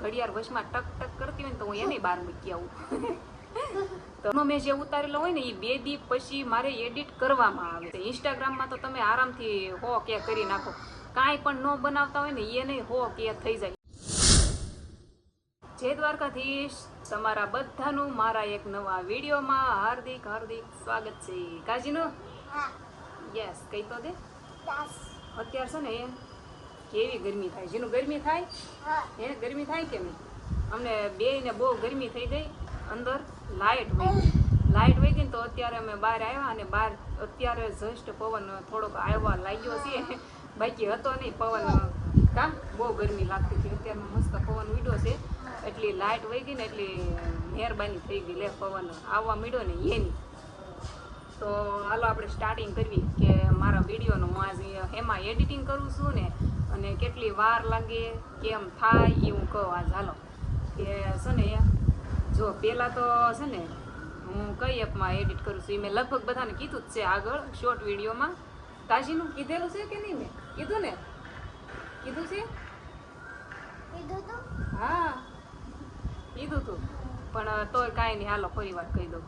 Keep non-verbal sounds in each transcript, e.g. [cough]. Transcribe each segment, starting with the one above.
ઘડિયાળ વશમાં ટક ટક કરતી હોય ને તો હું એને બહાર મૂકી આવું. [laughs] તો મેં જે ઉતારેલો હોય ને એ બે દી પછી મારે એડિટ કરવામાં આવે છે. ઇન્સ્ટાગ્રામમાં તો તમે આરામથી હો કે કરી નાખો. કાંઈ પણ ન બનાવતા હોય ને એ નહીં હો કે થઈ જાય. જય દ્વારકાધીશ. તમારા બધાનું મારા એક નવા વિડીયોમાં હાર્દિક હાર્દિક સ્વાગત છે. કાજીનો? યસ કહી તો દે. અત્યાર છે ને કેવી ગરમી થાય? જેનું ગરમી થાય? હા. એને ગરમી થાય કે નહીં? અમને બે ને બહુ ગરમી થઈ ગઈ. અંદર લાઇટ ગઈ. લાઇટ વહી ગઈ ને તો અત્યારે અમે બહાર આવ્યા અને બહાર અત્યારે જસ્ટ પવન થોડોક આવ્યા લાગ્યો છે. બાકી હતો નહીં પવન. કામ બહુ ગરમી લાગતી હતી. અત્યારે મસ્ત પવન ઉડ્યો છે. એટલી લાઇટ વહી ગઈ ને એટલી મહેરબાની થઈ ગઈ. લે પવન. આવવા મળ્યો ને એની. તો હાલો આપણે સ્ટાર્ટિંગ કરવી કે મારા વિડીયોનું હું આજે એમાં એડિટિંગ કરું છું ને અને કેટલી વાર લાગે કેમ થાય એ હું કહું આજ. ચાલો કે છે ને જો પહેલાં તો છે ને હું કઈ એપમાં એડિટ કરું છું એ મેં લગભગ બધાને કીધું જ છે આગળ શોર્ટ વિડીયોમાં તાજીનું કીધેલું છે કે નહીં મેં? કીધું ને? કીધું છે? હા. કીધું તું. પણ તોય કાંઈ નહીં હાલો ફરી વાર કહી દઉં.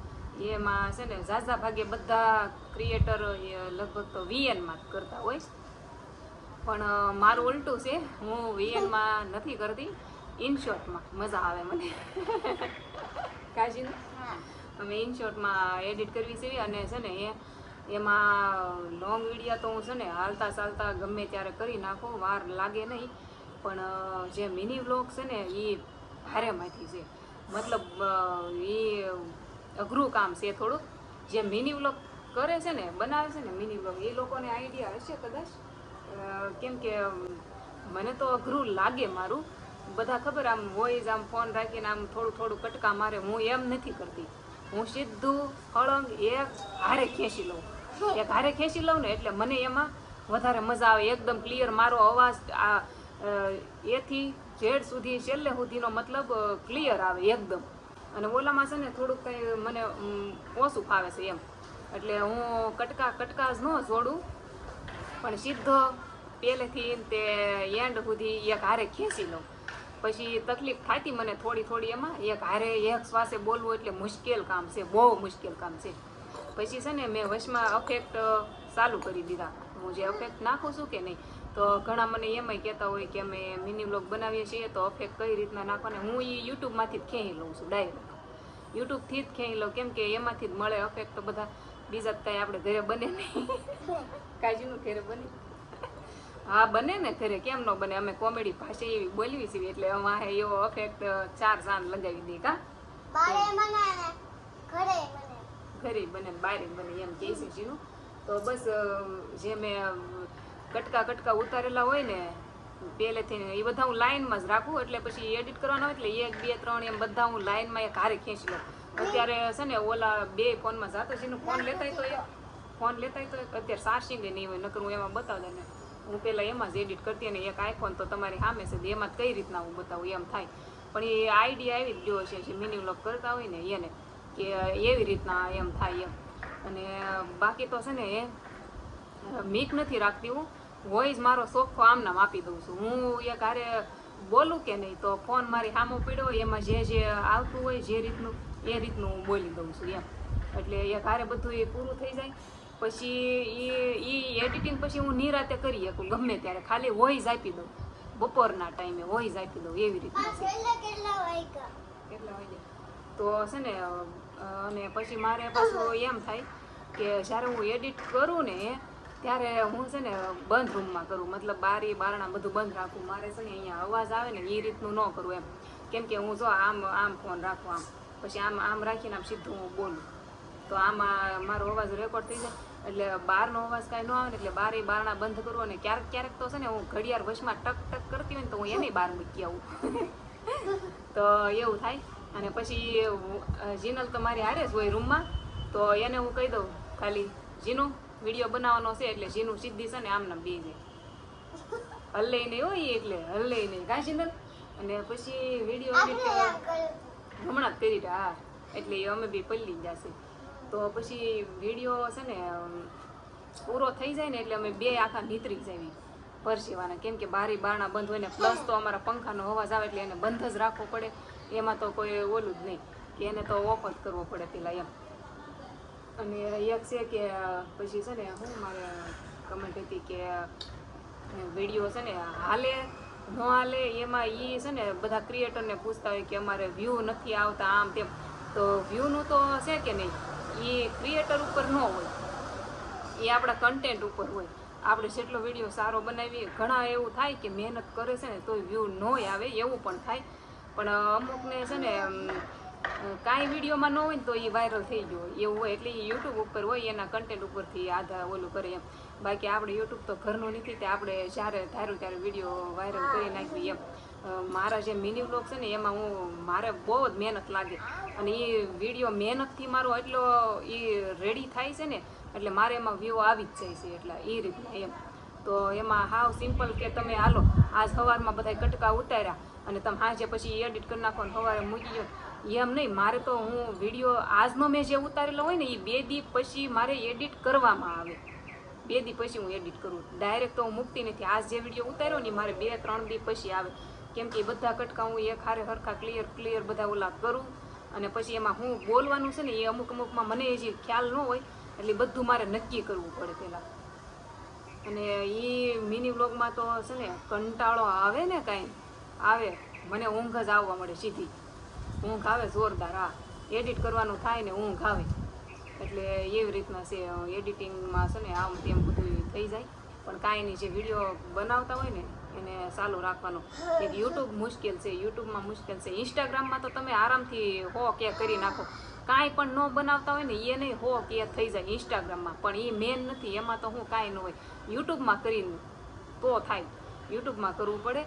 એમાં છે ને ઝાઝા ભાગે બધા ક્રિએટર લગભગ તો વીએનમાં જ કરતા હોય. પણ મારું ઉલટું છે. હું વીએનમાં નથી કરતી. ઇનશોર્ટમાં મજા આવે મને. [laughs] કાજીનું? અમે ઇનશોર્ટમાં એડિટ કરવી છે અને છે ને એ એમાં લોંગ વિડીયા તો હું છે ને હાલતા ચાલતા ગમે ત્યારે કરી નાખું વાર લાગે નહીં. પણ જે મિની વ્લોગ છે ને એ ભારેમાંથી છે. મતલબ એ અઘરું કામ છે થોડુંક જે મિની વ્લોગ કરે છે ને બનાવે છે ને મિની વ્લોગ એ લોકોને આઈડિયા હશે કદાચ? કેમ કે મને તો અઘરું લાગે મારું. બધા ખબર આમ વોઇસ આમ ફોન રાખીને આમ થોડું થોડું કટકા મારે, હું એમ નથી કરતી. હું સીધું હળંગ એક હારે ખેંચી લઉં. એક હારે ખેંચી લઉં ને એટલે મને એમાં વધારે મજા આવે. એકદમ ક્લિયર મારો અવાજ, આ એથી ઝેડ સુધી, છેલ્લે સુધીનો મતલબ ક્લિયર આવે એકદમ. અને ઓલામાં છે ને થોડુંક કંઈ મને ઓછું ફાવે છે એમ. એટલે હું કટકા કટકા જ ન જોડું, પણ સીધો પહેલેથી તે એન્ડ સુધી એક હારે ખેંચી લઉં. પછી તકલીફ થતી મને થોડી થોડી એમાં. એક હારે એક શ્વાસે બોલવું એટલે મુશ્કેલ કામ છે, બહુ મુશ્કેલ કામ છે. પછી છે ને મેં વચમાં અફેક્ટ ચાલુ કરી દીધા. હું જે અફેક્ટ નાખું છું કે નહીં, તો ઘણા મને એમાંય કહેતા હોય કે અમે મિની બ્લોગ બનાવીએ છીએ, તો અફેક્ટ કઈ રીતના નાખવાને હું એ યુટ્યુબમાંથી જ ખેંચી લઉં છું ડાયરેક્ટ યુટ્યુબથી જ ખેંચી લઉં, કેમ કે એમાંથી જ મળે અફેક્ટ તો બધા. બીજા કાંઈ આપણે ઘરે બને નહીં. [laughs] કાજુનું ઘરે બને. હા બને ને ઘરે. કેમ ન બને? અમે કોમેડી ભાષા એવી બોલવી છીએ એટલે અમારે એવો અફેક્ટ ચાર ચાંદ લગાવી દે કા? બારે મને ઘરે મને. ઘરે બને બારે બને એમ કહે છે જીનું. તો બસ જે મેં કટકા કટકા ઉતારેલા હોય ને પહેલેથી એ બધા હું લાઈનમાં જ રાખું એટલે પછી એડિટ કરવાના હોય એટલે એક બે ત્રણ એમ બધા હું લાઈનમાં એક હારે ખેંચી લઉં. અત્યારે છે ને ઓલા બે ફોનમાં જાતો છે ફોન લેતા તો એ ફોન લેતા તો અત્યારે ચાર્જિંગ નહીં હોય નકર હું એમાં બતાવતા ને હું પહેલાં એમાં જ એડિટ કરતી અને એક આઈફોન તો તમારી સામે છે એમાં જ કઈ રીતના હું બતાવું એમ થાય. પણ એ આઈડિયા આવી જ ગયો છે, જે મિની વ્લોગ કરતા હોય ને એને, કે એવી રીતના એમ થાય એમ. અને બાકી તો છે ને એ મીક નથી રાખતી હું. વોઇસ મારો સોખો આમ નામ આપી દઉં છું. હું એક હારે બોલું કે નહીં, તો ફોન મારી સામો પીડ્યો એમાં જે જે આવતું હોય, જે રીતનું, એ રીતનું હું બોલી દઉં છું એમ. એટલે એક હારે બધું એ પૂરું થઈ જાય. પછી એ એ એડિટિંગ પછી હું નિરાતે કરી શકું ગમે ત્યારે. ખાલી વોઇસ આપી દઉં. બપોરના ટાઈમે વોઇસ આપી દઉં એવી રીતના તો છે ને અને પછી મારે પાછું એમ થાય કે જ્યારે હું એડિટ કરું ને ત્યારે હું છે ને બંધ રૂમમાં કરું. મતલબ બારી બારણા બધું બંધ રાખું. મારે છે ને અહીંયા અવાજ આવે ને એ રીતનું ન કરું એમ. કેમ કે હું જો આમ આમ ફોન રાખું આમ. પછી આમ આમ રાખીને આમ સીધું હું બોલું. તો આમાં મારો અવાજ રેકોર્ડ થઈ જાય. એટલે બારનો અવાજ કાંઈ ન આવે ને એટલે એ બારણા બંધ કરવો અને ક્યારેક ક્યારેક તો છે ને હું ઘડિયાળ વશમાં ટક ટક કરતી હોય ને તો હું એને બહાર મૂકી આવું. [laughs] તો એવું થાય. અને પછી જીનલ તો મારી હારે જ હોય રૂમમાં તો એને હું કહી દઉં ખાલી જીનું વીડિયો બનાવવાનો છે એટલે જીનું સીધી છે ને આમને બી જાય. હલ્લે નહીં હોય એટલે હલ્લે નહીં. કાંઈ જીનલ? અને પછી વીડિયો હમણાં જ કરી રહ્યા હા. એટલે અમે બી પલ્લી જશે. તો પછી વીડિયો છે ને પૂરો થઈ જાય ને એટલે અમે બે આખા નીતરી જઈએ પરસેવાના. કેમ કે બારી બારણા બંધ હોય ને પ્લસ તો અમારા પંખાનો અવાજ આવે એટલે એને બંધ જ રાખવો પડે. એમાં તો કોઈ ઓલું જ નહીં કે એને તો ઓફ જ કરવો પડે પેલા એમ. અને એક છે કે, પછી છે ને, હું મારે કમેન્ટ હતી કે વીડિયો છે ને, હાલે, ન હાલે, એમાં એ છે ને, બધા ક્રિએટરને પૂછતા હોય કે અમારે વ્યૂ નથી આવતા આમ તેમ. તો વ્યૂનું તો છે કે નહીં? એ ક્રિએટર ઉપર ન હોય. એ આપણા કન્ટેન્ટ ઉપર હોય. આપણે જેટલો વીડિયો સારો બનાવીએ, ઘણા એવું થાય કે મહેનત કરે છે ને, તોય વ્યૂ ન આવે, એવું પણ થાય. પણ અમુકને છે ને કાંઈ વિડીયોમાં ન હોય ને, તો એ વાયરલ થઈ ગયો એવું હોય એટલે એ યુટ્યુબ ઉપર હોય, એના કન્ટેન્ટ ઉપરથી આધાર ઓલું કરે એમ. બાકી આપણે યુટ્યુબ તો ઘરનું નથી, તે આપણે જ્યારે ધારું ત્યારે વીડિયો વાયરલ કરી નાખ્યું એમ. મારા જે મિની બ્લોગ છે ને, એમાં હું મારે બહુ જ મહેનત લાગે. અને એ વીડિયો મહેનતથી મારો એટલો એ રેડી થાય છે ને, એટલે મારે એમાં વ્યૂ આવી જ જાય છે, એટલે એ રીતના એમ. તો એમાં હાવ સિમ્પલ કે તમે હાલો, આજ સવારમાં બધા કટકા ઉતાર્યા અને તમે સાંજે પછી એડિટ કરી નાખો ને સવારે મૂકી દો. એમ નહીં, મારે તો હું વીડિયો આજનો મેં જે ઉતારેલો હોય ને એ બે દી પછી મારે એડિટ કરવામાં આવે. બે દી પછી હું એડિટ કરું. ડાયરેક્ટ તો હું મૂકતી નથી. આજ જે વીડિયો ઉતાર્યો ને મારે બે ત્રણ દી પછી આવે. કેમ કે એ બધા કટકા હું એક હારે હરખા ક્લિયર ક્લિયર બધા ઓલા કરું અને પછી એમાં હું બોલવાનું છે ને એ અમુક અમુકમાં મને હજી ખ્યાલ ન હોય એટલે બધું મારે નક્કી કરવું પડે પહેલાં અને એ મિની વ્લોગમાં તો છે ને કંટાળો આવે ને કાંઈ, આવે. મને ઊંઘ જ આવવા મળે સીધી. ઊંઘ આવે જોરદાર, હા. એડિટ કરવાનું થાય ને ઊંઘ આવે. એટલે એવી રીતના છે એડિટિંગમાં છે ને આમ તેમ બધું થઈ જાય. પણ કાંઈ નહીં, જે વીડિયો બનાવતા હોય ને એને ચાલુ રાખવાનું. કે યુટ્યુબ મુશ્કેલ છે યુટ્યુબમાં મુશ્કેલ છે. ઇન્સ્ટાગ્રામમાં તો તમે આરામથી હો કે કરી નાખો. કાંઈ પણ ન બનાવતા હોય ને એ નહીં હો કે થઈ જાય ઇન્સ્ટાગ્રામમાં પણ એ મેન નથી, એમાં તો હું કાંઈ ન હોય. યુટ્યુબમાં કરીને તો થાય. યુટ્યુબમાં કરવું પડે,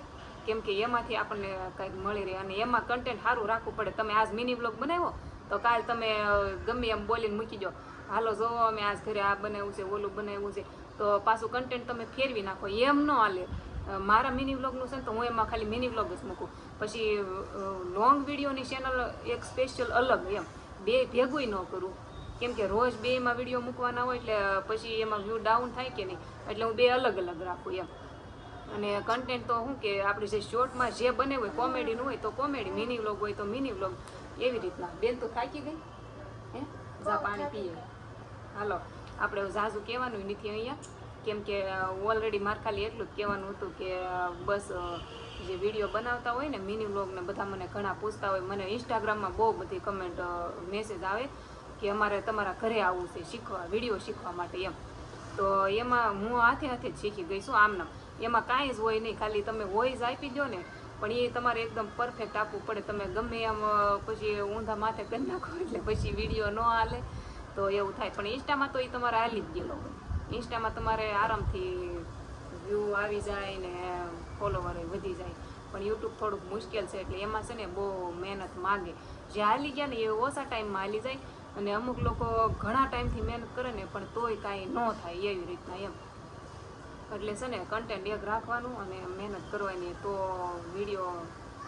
કેમ કે એમાંથી આપણને કંઈક મળી રહે. અને એમાં કન્ટેન્ટ સારું રાખવું પડે. તમે આજ મિની બ્લોગ બનાવ્યો, તો કાલ તમે ગમે એમ બોલીને મૂકી દો. હાલો જોવો અમે આજ ઘરે આ બનાવ્યું છે, ઓલું બનાવ્યું છે, તો પાછું કન્ટેન્ટ તમે ફેરવી નાખો. એમ ન હાલે. મારા મિની વ્લોગનું છે ને તો હું એમાં ખાલી મિની વ્લોગ જ મૂકું. પછી લોંગ વિડીયોની ચેનલ એક સ્પેશિયલ અલગ એમ. બે ભેગું ન કરું. કેમ કે રોજ બેમાં વીડિયો મૂકવાના હોય એટલે પછી એમાં વ્યૂ ડાઉન થાય કે નહીં? એટલે હું બે અલગ અલગ રાખું એમ. અને કન્ટેન્ટ તો શું કે આપણે જે શોર્ટમાં જે બને હોય કોમેડીનું હોય તો કોમેડી મિની વ્લોગ હોય તો મિની વ્લોગ. એવી રીતના. બેન તો થાકી ગઈ? હે? જા પાણી પીએ. હાલો. આપણે ઝાઝુ કહેવાનું નથી અહીંયા. કેમ કે ઓલરેડી મારે ખાલી એટલું જ કહેવાનું હતું કે બસ જે વીડિયો બનાવતા હોય ને મિની વ્લોગને બધા મને ઘણા પૂછતા હોય. મને ઇન્સ્ટાગ્રામમાં બહુ બધી કમેન્ટ મેસેજ આવે કે અમારે તમારા ઘરે આવવું છે શીખવા વીડિયો શીખવા માટે એમ. તો એમાં હું હાથે હાથે જ શીખી ગઈ છું આમના. એમાં કાંઈ જ હોય નહીં, ખાલી તમે વોઇસ આપી દો ને, પણ એ તમારે એકદમ પરફેક્ટ આપવું પડે. તમે ગમે એમ પછી ઊંધા માથે કરી નાખો એટલે પછી વીડિયો ન હાલે. તો એવું થાય. પણ ઇન્સ્ટામાં તો એ તમારે હાલી જ ગયેલો હોય. ઇન્સ્ટામાં તમારે આરામથી વ્યૂ આવી જાય ને ફોલોવર વધી જાય. પણ યુટ્યુબ થોડુંક મુશ્કેલ છે એટલે એમાં છે ને બહુ મહેનત માગે. જે હાલી ગયા ને એ ઓછા ટાઈમમાં હાલી જાય અને અમુક લોકો ઘણા ટાઈમથી મહેનત કરે ને પણ તોય કાંઈ ન થાય એવી રીતના એમ. એટલે છે ને કન્ટેન્ટ એક રાખવાનું અને મહેનત કરવાની તો વીડિયો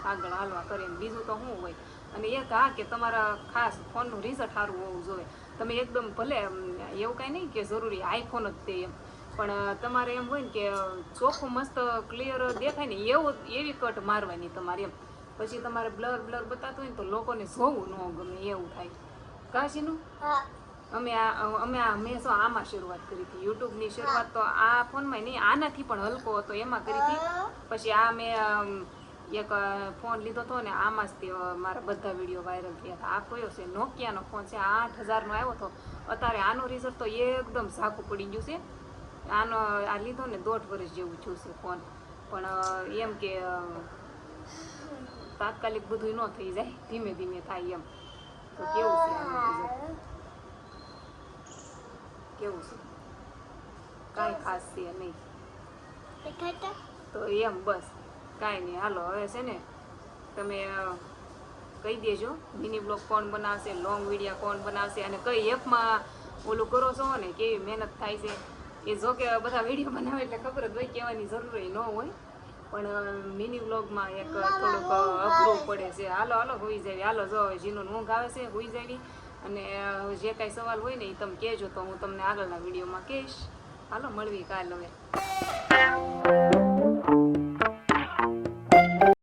આગળ હાલવા કરે બીજું તો શું હોય? અને એક હા કે તમારા ખાસ ફોનનું રિઝલ્ટ સારું હોવું જોઈએ. તમે એકદમ ભલે એવું કાંઈ નહીં કે જરૂરી આઈફોન જ તે એમ. પણ તમારે એમ હોય ને કે ચોખ્ખું મસ્ત ક્લિયર દેખાય ને એવું એવી કટ મારવાની તમારે એમ. પછી તમારે બ્લર બ્લર બતાતું હોય ને તો લોકોને જોવું ન ગમે એવું થાય. કાશીનું અમે આ અમે આ મેં શું આમાં શરૂઆત કરી હતી. યુટ્યુબની શરૂઆત તો આ ફોનમાં નહીં આનાથી પણ હલકો હતો એમાં કરી હતી. પછી આ મેં એક ફોન લીધો હતો ને આમાં જ તે મારા બધા વીડિયો વાયરલ થયા હતા. આ કયો છે? નોકિયાનો ફોન છે. આઠ હજારનો આવ્યો હતો. અત્યારે આનો રિઝલ્ટ તો એકદમ ઝાકું પડી ગયું છે. આનો આ લીધો ને દોઢ વર્ષ જેવું થયું છે ફોન. પણ એમ કે તાત્કાલિક બધું ન થઈ જાય. ધીમે ધીમે થાય એમ. તો કેવું છે આનું? કેવું છે? કાંઈ ખાસ છે નહીં. તો એમ બસ. કાંઈ નહીં. હાલો, હવે છે ને તમે કહી દેજો મિની બ્લોગ કોણ બનાવશે લોંગ વિડીયા કોણ બનાવશે, અને કઈ એપમાં ઓલું કરો છો ને, કેવી મહેનત થાય છે. એ જો કે બધા વીડિયો બનાવે એટલે ખબર જ હોય કહેવાની જરૂર ન હોય. પણ મિની બ્લોગમાં એક થોડુંક અઘરું પડે છે. હાલો હાલો, હોઈ જાય. હાલો, જો જીનું ઊંઘ આવે છે, હોઈ જાય. અને જે કાંઈ સવાલ હોય ને એ તમે કહેજો તો હું તમને આગળના વિડીયોમાં કહીશ. હાલો મળવી કાલ હવે.